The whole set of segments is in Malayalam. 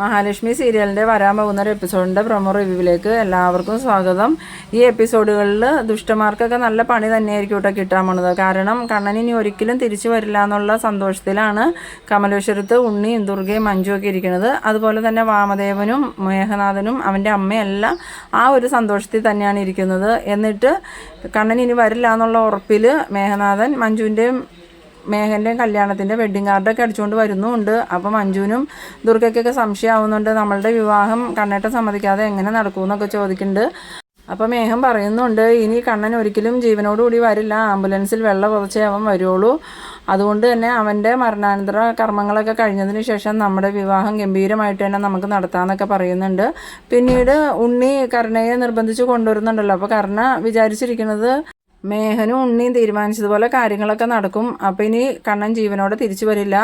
മഹാലക്ഷ്മി സീരിയലിന്റെ വരാൻ പോകുന്ന ഒരു എപ്പിസോഡിന്റെ പ്രൊമോ റിവ്യൂവിലേക്ക് എല്ലാവർക്കും സ്വാഗതം. ഈ എപ്പിസോഡുകളിൽ ദുഷ്ടമാർക്കൊക്കെ നല്ല പണി തന്നെയായിരിക്കും കേട്ടോ കിട്ടാൻ പോണത് കാരണം കണ്ണൻ ഇനി ഒരിക്കലും തിരിച്ചു വരില്ല എന്നുള്ള സന്തോഷത്തിലാണ് കമലേശ്വരത്ത് ഉണ്ണിയും ദുർഗയും മഞ്ജു ഒക്കെ ഇരിക്കുന്നത്. അതുപോലെ തന്നെ വാമദേവനും മേഘനാഥനും അവന്റെ അമ്മയെല്ലാം ആ ഒരു സന്തോഷത്തിൽ തന്നെയാണ് ഇരിക്കുന്നത്. എന്നിട്ട് കണ്ണൻ ഇനി വരില്ല എന്നുള്ള ഉറപ്പിൽ മേഘനാഥൻ മഞ്ജുവിന്റെയും മേഘന്റെയും കല്യാണത്തിന്റെ വെഡ്ഡിങ് കാർഡൊക്കെ അടിച്ചുകൊണ്ട് വരുന്നുമുണ്ട് അപ്പം മഞ്ജുവിനും ദുർഗയ്ക്കൊക്കെ സംശയമാവുന്നുണ്ട് നമ്മളുടെ വിവാഹം കണ്ണേട്ടം സമ്മതിക്കാതെ എങ്ങനെ നടക്കുമെന്നൊക്കെ ചോദിക്കുന്നുണ്ട്. അപ്പം മേഘം പറയുന്നുണ്ട് ഇനി കണ്ണൻ ഒരിക്കലും ജീവനോടുകൂടി വരില്ല. ആംബുലൻസിൽ വെള്ളം പുറച്ചേ അവൻ വരുള്ളൂ. അതുകൊണ്ട് തന്നെ അവന്റെ മരണാനന്തര കർമ്മങ്ങളൊക്കെ കഴിഞ്ഞതിന് ശേഷം നമ്മുടെ വിവാഹം ഗംഭീരമായിട്ട് തന്നെ നമുക്ക് നടത്താമെന്നൊക്കെ പറയുന്നുണ്ട്. പിന്നീട് ഉണ്ണി കരുണയെ നിർബന്ധിച്ച് കൊണ്ടുവരുന്നുണ്ടല്ലോ. അപ്പോൾ കരുണ വിചാരിച്ചിരിക്കുന്നത് മേഹനും ഉണ്ണിയും തീരുമാനിച്ചതുപോലെ കാര്യങ്ങളൊക്കെ നടക്കും. അപ്പം ഇനി കണ്ണൻ ജീവനോടെ തിരിച്ചു വരില്ല.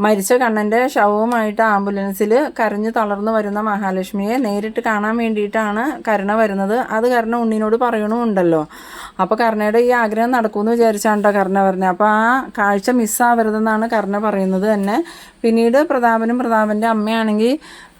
മരിച്ച കണ്ണന്റെ ശവവുമായിട്ട് ആംബുലൻസിൽ കരഞ്ഞു തളർന്നു വരുന്ന മഹാലക്ഷ്മിയെ നേരിട്ട് കാണാൻ വേണ്ടിയിട്ടാണ് കരുണ വരുന്നത്. അത് കരുണ ഉണ്ണിനോട് പറയണമുണ്ടല്ലോ. അപ്പോൾ കരുണയുടെ ഈ ആഗ്രഹം നടക്കുമെന്ന് വിചാരിച്ചാണ്ടോ കരുണ പറഞ്ഞത് അപ്പോൾ ആ കാഴ്ച മിസ്സാവരുതെന്നാണ് കരുണ പറയുന്നത് തന്നെ. പിന്നീട് പ്രതാപനും പ്രതാപന്റെ അമ്മയാണെങ്കിൽ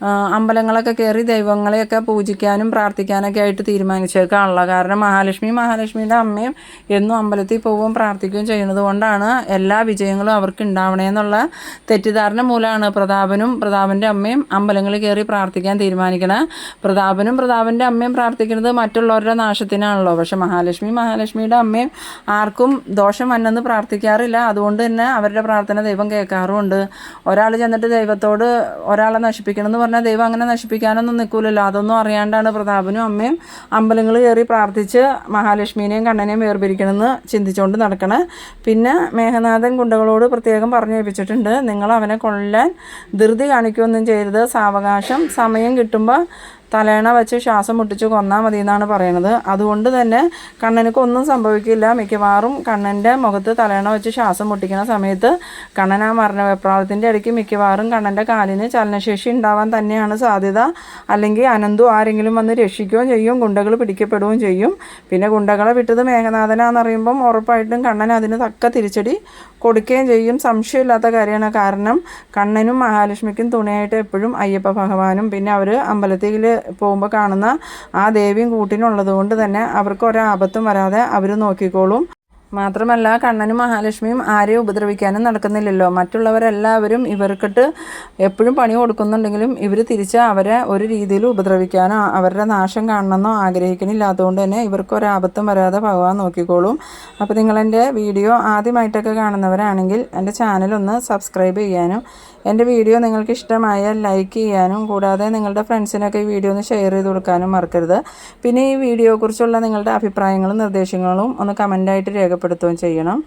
അമ്പലങ്ങളൊക്കെ കയറി ദൈവങ്ങളെയൊക്കെ പൂജിക്കാനും പ്രാർത്ഥിക്കാനൊക്കെ ആയിട്ട് തീരുമാനിച്ചേക്കാണല്ലോ. കാരണം മഹാലക്ഷ്മി മഹാലക്ഷ്മിയുടെ അമ്മയും എന്നും അമ്പലത്തിൽ പോവുകയും പ്രാർത്ഥിക്കുകയും ചെയ്യുന്നത് കൊണ്ടാണ് എല്ലാ വിജയങ്ങളും അവർക്ക് ഉണ്ടാവണേ എന്നുള്ള തെറ്റിദ്ധാരണ മൂലമാണ് പ്രതാപനും പ്രതാപന്റെ അമ്മയും അമ്പലങ്ങളിൽ കയറി പ്രാർത്ഥിക്കാൻ തീരുമാനിക്കണേ. പ്രതാപനും പ്രതാപന്റെ അമ്മയും പ്രാർത്ഥിക്കുന്നത് മറ്റുള്ളവരുടെ നാശത്തിനാണല്ലോ. പക്ഷെ മഹാലക്ഷ്മി മഹാലക്ഷ്മിയുടെ അമ്മയും ആർക്കും ദോഷം വന്നെന്ന് പ്രാർത്ഥിക്കാറില്ല. അതുകൊണ്ട് തന്നെ അവരുടെ പ്രാർത്ഥന ദൈവം കേൾക്കാറുമുണ്ട്. ഒരാൾ ചെന്നിട്ട് ദൈവത്തോട് ഒരാളെ നശിപ്പിക്കണം എന്ന് പറഞ്ഞാൽ ദൈവം അങ്ങനെ നശിപ്പിക്കാനൊന്നും നിൽക്കൂലല്ലോ അതൊന്നും അറിയാണ്ടാണ് പ്രതാപനും അമ്മയും അമ്പലങ്ങൾ കയറി പ്രാർത്ഥിച്ച് മഹാലക്ഷ്മിനെയും കണ്ണനെയും വേർപിരിക്കണമെന്ന് ചിന്തിച്ചുകൊണ്ട് നടക്കണേ. പിന്നെ മേഘനാഥൻ ഗുണ്ടകളോട് പ്രത്യേകം പറഞ്ഞു ഏൽപ്പിച്ചിട്ടുണ്ട് നിങ്ങൾ അവനെ കൊല്ലാൻ ധൃതി കാണിക്കുകയൊന്നും ചെയ്യരുത്. സാവകാശം സമയം കിട്ടുമ്പോൾ തലേണ വെച്ച് ശ്വാസം മുട്ടിച്ച് കൊന്നാൽ മതി എന്നാണ് പറയണത് അതുകൊണ്ട് തന്നെ കണ്ണനക്ക് ഒന്നും സംഭവിക്കില്ല. മിക്കവാറും കണ്ണന്റെ മുഖത്ത് തലേണ വെച്ച് ശ്വാസം മുട്ടിക്കുന്ന സമയത്ത് കണ്ണൻ ആ മരണ വെപ്രാളത്തിന്റെ ഇടയ്ക്ക് മിക്കവാറും കണ്ണന്റെ കാലിന് ചലനശേഷി ഉണ്ടാവാൻ തന്നെയാണ് സാധ്യത. അല്ലെങ്കിൽ അനന്തു ആരെങ്കിലും വന്ന് രക്ഷിക്കുകയും ചെയ്യും ഗുണ്ടകൾ പിടിക്കപ്പെടുകയും ചെയ്യും. പിന്നെ ഗുണ്ടകളെ വിട്ടത് മേഘനാഥനാണെന്നറിയുമ്പം ഉറപ്പായിട്ടും കണ്ണൻ അതിന് തക്ക തിരിച്ചടി കൊടുക്കുകയും ചെയ്യും. സംശയമില്ലാത്ത കാര്യമാണ്. കാരണം കണ്ണനും മഹാലക്ഷ്മിക്കും തുണയായിട്ട് എപ്പോഴും അയ്യപ്പ ഭഗവാനും പിന്നെ അവർ അമ്പലത്തിൽ പോകുമ്പോൾ കാണുന്ന ആ ദേവിയും കൂട്ടിനുള്ളത് കൊണ്ട് തന്നെ അവർക്ക് ഒരാപത്തും വരാതെ അവർ നോക്കിക്കോളും. മാത്രമല്ല കണ്ണനും മഹാലക്ഷ്മിയും ആരെയും ഉപദ്രവിക്കാനും നടക്കുന്നില്ലല്ലോ. മറ്റുള്ളവരെല്ലാവരും ഇവർക്കിട്ട് എപ്പോഴും പണി കൊടുക്കുന്നുണ്ടെങ്കിലും ഇവർ തിരിച്ച് അവരെ ഒരു രീതിയിൽ ഉപദ്രവിക്കാനോ അവരുടെ നാശം കാണണമെന്നോ ആഗ്രഹിക്കണില്ലാത്തതുകൊണ്ട് തന്നെ ഇവർക്ക് ഒരാപത്തും വരാതെ ഭഗവാൻ നോക്കിക്കോളും. അപ്പോൾ നിങ്ങളെന്റെ വീഡിയോ ആദ്യമായിട്ടൊക്കെ കാണുന്നവരാണെങ്കിൽ എന്റെ ചാനലൊന്ന് സബ്സ്ക്രൈബ് ചെയ്യാനും എന്റെ വീഡിയോ നിങ്ങൾക്ക് ഇഷ്ടമായാൽ ലൈക്ക് ചെയ്യാനും കൂടാതെ നിങ്ങളുടെ ഫ്രണ്ട്സിനൊക്കെ ഈ വീഡിയോ ഒന്ന് ഷെയർ ചെയ്ത് കൊടുക്കാനും മറക്കരുത്. പിന്നെ ഈ വീഡിയോയെക്കുറിച്ചുള്ള നിങ്ങളുടെ അഭിപ്രായങ്ങളും നിർദ്ദേശങ്ങളും ഒന്ന് കമന്റായിട്ട് രേഖപ്പെടുത്തുകയും ചെയ്യണം.